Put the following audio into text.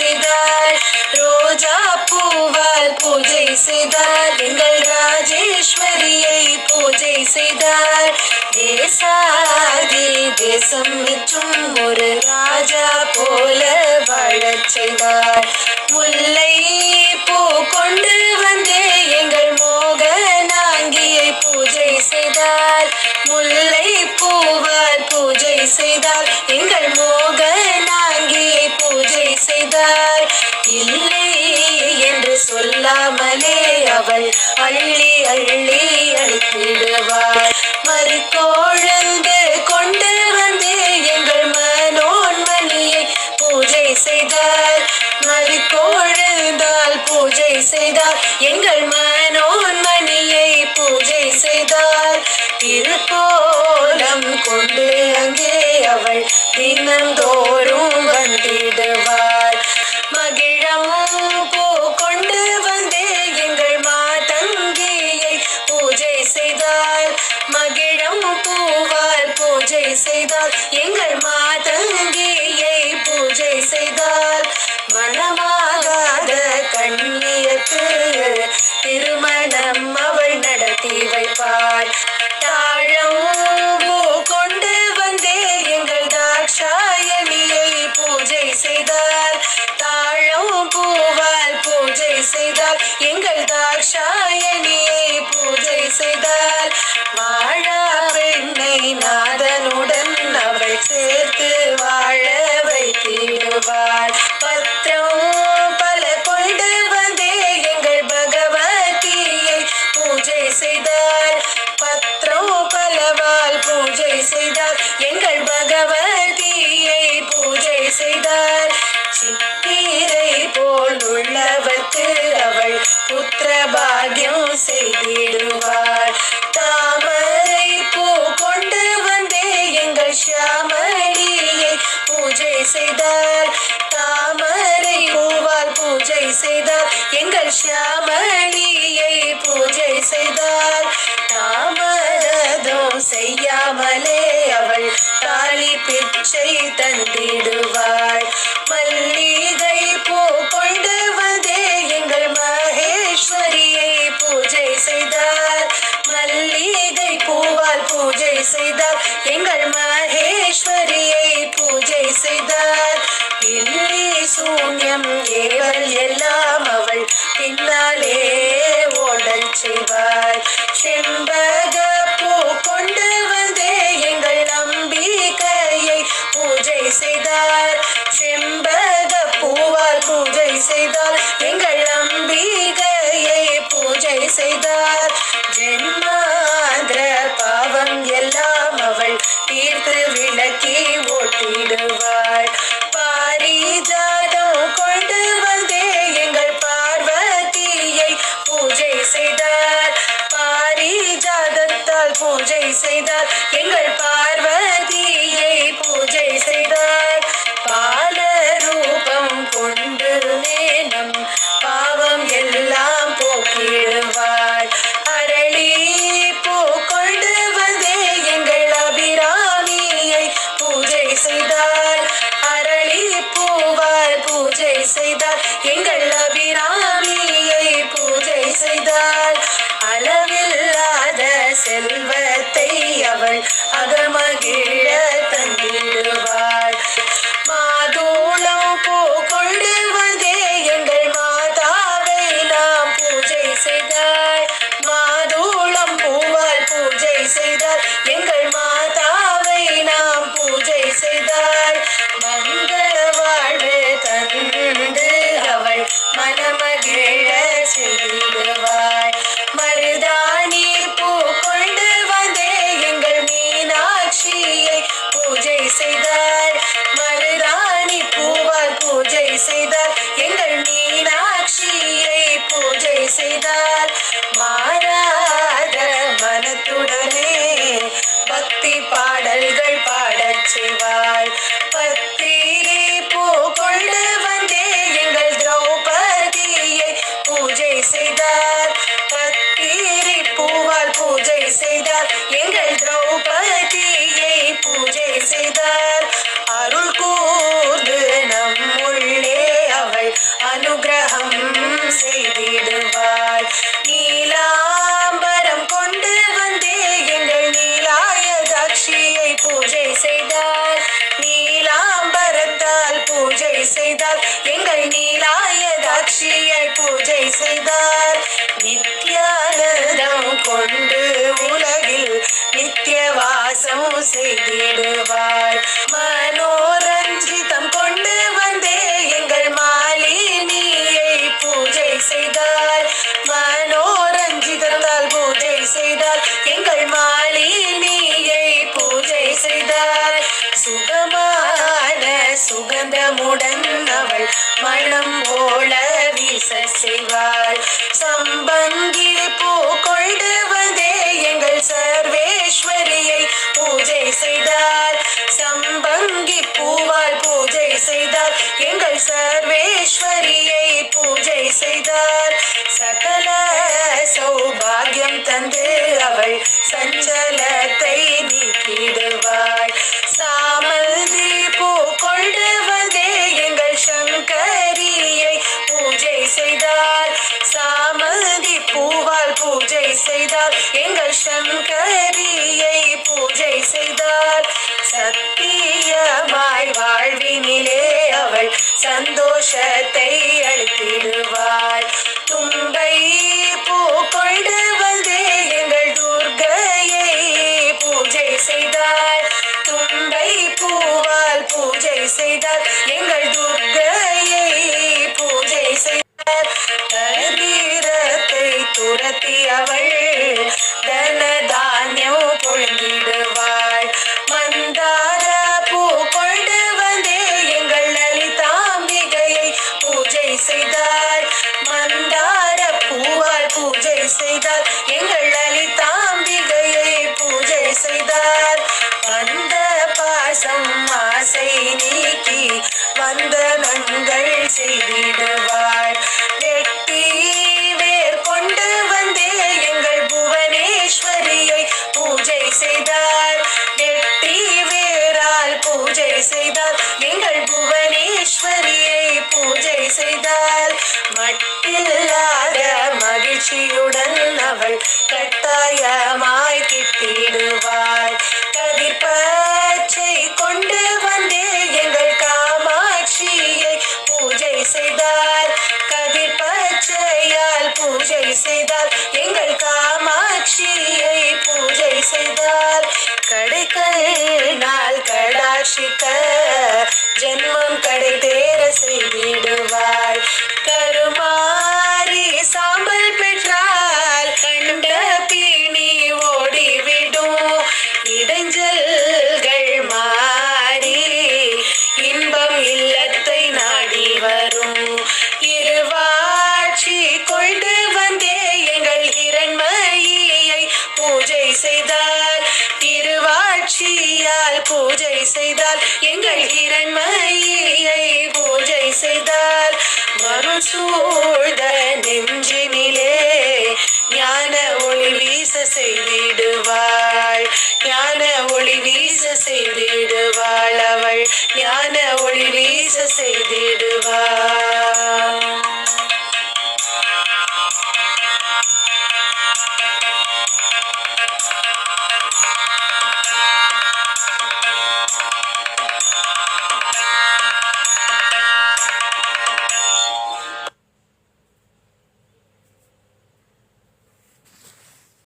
செய்தார் ரோஜா பூவால் பூஜை செய்தார் எங்கள் ராஜேஸ்வரியை பூஜை செய்தார் தேசாதில் தேசம் மற்றும் ஒரு ராஜா போல வாழச் செய்தார் முல்லை பூ கொண்டு வந்து எங்கள் மோக நாங்கியை பூஜை செய்தார். முல்லை பூவால் பூஜை செய்தால் எங்கள் மோ அவள் அள்ளி அள்ளி அளித்திடுவாள் மறுக்கோழந்து கொண்டு வந்து எங்கள் மனோன்மணியை பூஜை செய்தார் மறுக்கோழந்தால் பூஜை செய்தார் எங்கள் மனோன்மணியை பூஜை செய்தார் திருக்கோலம் கொண்டு அங்கே அவள் தினந்தோறும் வந்திடுவாள். செய்தால் எங்கள் மாதங்கி பகவால் பூஜை செய்தார். எங்கள் பகவதியை பூஜை செய்தார். சித்திரை போல் உள்ளவர்க்கு அவள் புத்திர பாகியம் செய்திடுவாள் தாமரை பூ கொண்டு வந்தே எங்கள் ஷியாமலியை பூஜை செய்தார். தாமரை பூவால் பூஜை செய்தார். எங்கள் ஷியாம ஏவல் எல்லாம் அவள் பின்னாலே ஓடல் செய்வார். செம்ப எங்கள் திரௌ சுகமான சுகந்தமுடன் அவள் மனம் போல வீச செய்வாள். சம்பங்கி பூ கொள்டுவதே எங்கள் சர்வேஸ்வரியை பூஜை செய்தால் சம்பங்கி பூவால் பூஜை செய்தால் எங்கள் சர்வேஸ்வரியை பூஜை செய்தார் சகல சௌபாகியம் தந்து அவள் சஞ்சல எங்கள் லலிதாம்பிகையை பூஜை செய்தார். வந்த பாசம் ஆசை நீக்கி வந்தனங்கள் செய்திடுவார். Yeah, you say that. சூழ நெஞ்சினிலே ஞான ஒளி வீச செய்திடுவாள். ஞான ஒளி வீச செய்திடுவாள் அவள். ஞான ஒளி வீச செய்திடுவாள்.